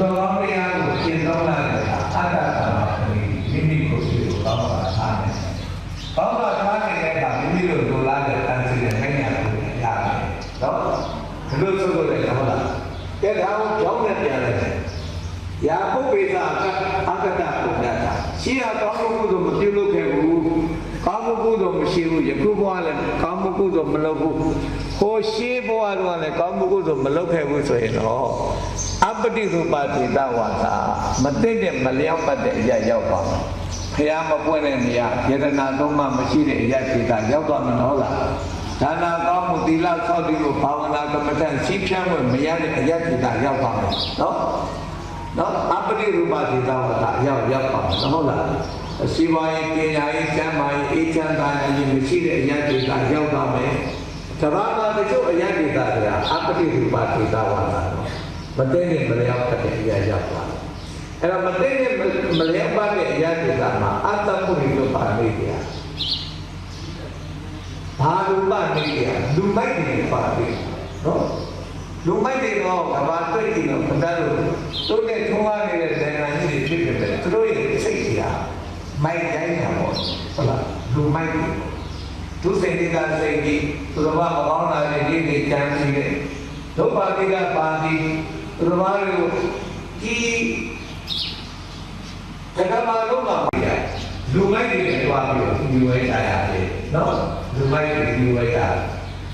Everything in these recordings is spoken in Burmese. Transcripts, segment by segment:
တော်ကောင်းတရားကိုကျင့်သုံးလာတဲ့အခါအတ္တသာမပရိမိမိကိုယ်စီကိုကောင်းတာအားနဲ့ကောင်းတာထားနေတဲ့အခါမိမိတို့လိုလားတဲ့တန်စီတဲ့မိညာကိုရတယ်နော်ဒီလိုဆိုလို့လည်းဟုတ်လားတဲ့ဒါကိုကြောင်းနဲ့ပြန်လိုက်ရာပုပ္ပေသအကတ္တပုဒ္ဒတာရှင်းအောင်ကောင်းမှုကိုမပြုလုပ်ခဲ့ မရှိဘူးယခုဘဝလည်းကောင်းမှုကုသိုလ်မလုပ်ဘူးဟိုရှိဘဝတော့လည်းကောင်းမှုကုသိုလ်မလုပ်ခဲ့ဘူးဆိုရင်တော့အပတိရူပတိတဝါစာမသိတဲ့မလျောက်ပတ်တဲ့အရာရောက်ပါမယ်ဖះမပွင့်တဲ့နေရာယတနာသုံးမှမရှိတဲ့အရာခြေတာရောက်သွားမှာဟုတ်လားဒါနာကောင်းမှုသီလဆောက်တည်မှုဘာဝနာကမ္မဋ္ဌာန်းရှင်းပြမှုမရတဲ့အရာခြေတာရောက်ပါမယ်နော်နော်အပတိရူပတိတဝါစာရောက်ရောက်ပါမယ်ဟုတ်လားအ စီဝါရေးပညာရေးကျမ်းမာရေးအေးချမ်းသာရေးမရှိတဲ့အရာခြေတာရောက်ပါမယ်တဘာမှတချို့အရာခြေတာတွေကအပတိရူပတိတဝါစာမသိတဲ့မလျောက်တဲ့အရာရောက်ပါမယ်အဲ့တော့မသိတဲ့မလျောက်ပါတဲ့အရာတွေမှာအတ္တပုရိသပါဠိတရားဘာလူပနေတရားလူမိုက်နေပါပြီနော်လူမိုက်တွေတော့ကဘာတွေ့ကြည့်တော့မတတ်လို့တို့နဲ့ထုံးကားနေတဲ့နိုင်ငံကြီးတွေဖြစ်ဖြစ်ပဲသူတို့ရဲ့စိတ်ကြီးဟာ မိုက်တိုင်းတာပေါ့ဟုတ်လားလူမိုက်တွေသူစိတ်တွေကစိတ်ကြီးသူတော်ဘာမကောင်းတာတွေဒီနေ့ကြမ်းစီတယ်ဒုပါတိကပါတိသူတော်ဘာတွေကိုကြီးတက္ကမလုံးမှာပြရတယ်လူမိုက်တွေနဲ့တွားပြီးတော့ဒီဝဲကြရတယ်နော်လူမိုက်တွေဒီဝဲကြ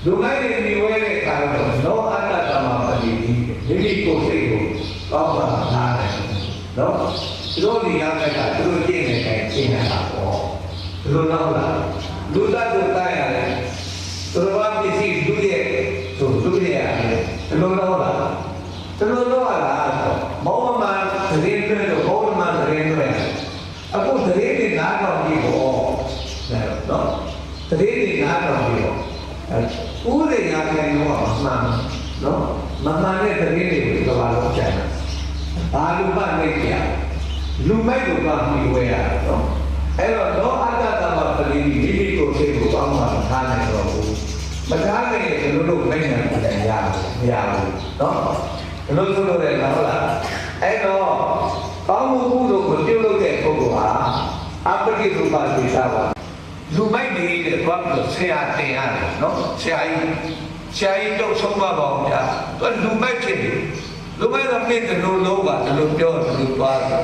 လူမိုက်တွေဒီဝဲတဲ့အခါတော့လောအတ္တသမပတိမိမိကိုယ်စိတ်ကိုကောင်းပါလားနော် သူတို့ဒီရောက်တဲ့ကသူတို့ကျင့်နေတဲ့အချိန်တာပေါ့သူတို့တော့လားလူသားတို့တိုင်းရတယ်သူတို့ဘာပစ္စည်းလူရဲ့ဆိုလူရဲ့ရတယ်သူတို့တော့လားသူတို့တော့လားမောမမသတင်းတွေတော့မောမမသတင်းတွေအခုသတင်းတွေနားတော့ပြီးပေါ့နော်သတင်းတွေနားတော့ပြီးပေါ့ဥရိယာပြန်တော့မှန်နော်မမှန်တဲ့သတင်းတွေကိုဘာလို့ကြားလဲဘာလူပတ်နေကြ လူမိုက်ကိုကမှီဝဲရတော့အဲ့တော့လောအတ္တသမပလိမိမိကိုစိတ်ကိုကောင်းမှထားနိုင်တော့ဘူးမထားနိုင်ရင်ဘယ်လိုလုပ်နိုင်နိုင်လဲရမရဘူးနော်ဘယ်လိုဆိုလို့လဲဟုတ်လားအဲ့တော့ကောင်းမှုကုသိုလ်ကိုပြုလုပ်တဲ့ပုဂ္ဂိုလ်ဟာအပ္ပတိရူပသိတာပါလူမိုက်နေတဲ့ဘာလို့ဆရာတင်ရတယ်နော်ဆရာကြီးဆရာကြီးတော့ဆုံးမပါအောင်ဗျာသူလူမိုက်ဖြစ်တယ်လူမိုက်ကမင်းတို့လုံးပါဒီလိုပြောဒီလိုသွားတယ်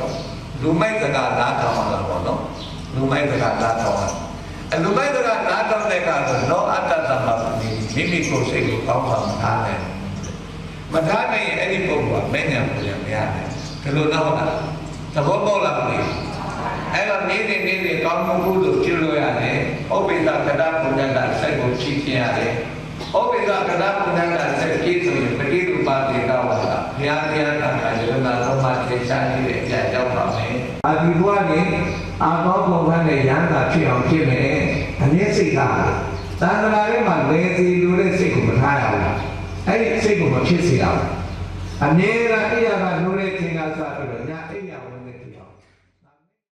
လူမိုက်ကကနားထောင်မှာပေါ့နော်လူမိုက်ကကနားထောင်မှာအလူမိုက်ကကနားထောင်တဲ့ကတော့လောအတ္တသမပတိမိမိကိုယ်စိတ်ကိုကောင်းမှမထားနဲ့မထားနိုင်ရင်အဲ့ဒီပုဂ္ဂိုလ်ကမဉ္ဇဉ်ပြန်မရတယ်ဒီလိုတော့လားသဘောပေါက်လားမသိဘူးအဲ့တော့နေ့နေ့နေ့နေ့ကောင်းမှုကုသိုလ်ပြုလို့ရတယ်။ဥပိ္ပဒကတပုဏ္ဏတာစိတ်ကိုချီးကျင့်ရတယ်။ဥပိ္ပဒကတပုဏ္ဏတာစိတ်ကြီးဆိုရင်ပฏิရူပတေတဝါဒဘုရားတရားကံယရနာသုံးပါးထေရှားနေတဲ့အကြရောက်ပါမယ်။ အာဒီဘဝနဲ့အာသောဘုံနဲ့ရဟန္တာဖြစ်အောင်ဖြစ်မယ်။အမြဲစိတ်ကသံဃာထဲမှာလေစီလူတဲ့စိတ်ကိုမထားရဘူး။အဲ့ဒီစိတ်ကိုမဖြစ်စေရဘူး။အမြဲတမ်းအိယာကနိုးတဲ့ချိန်ကစပြီးတော့ညအိယာ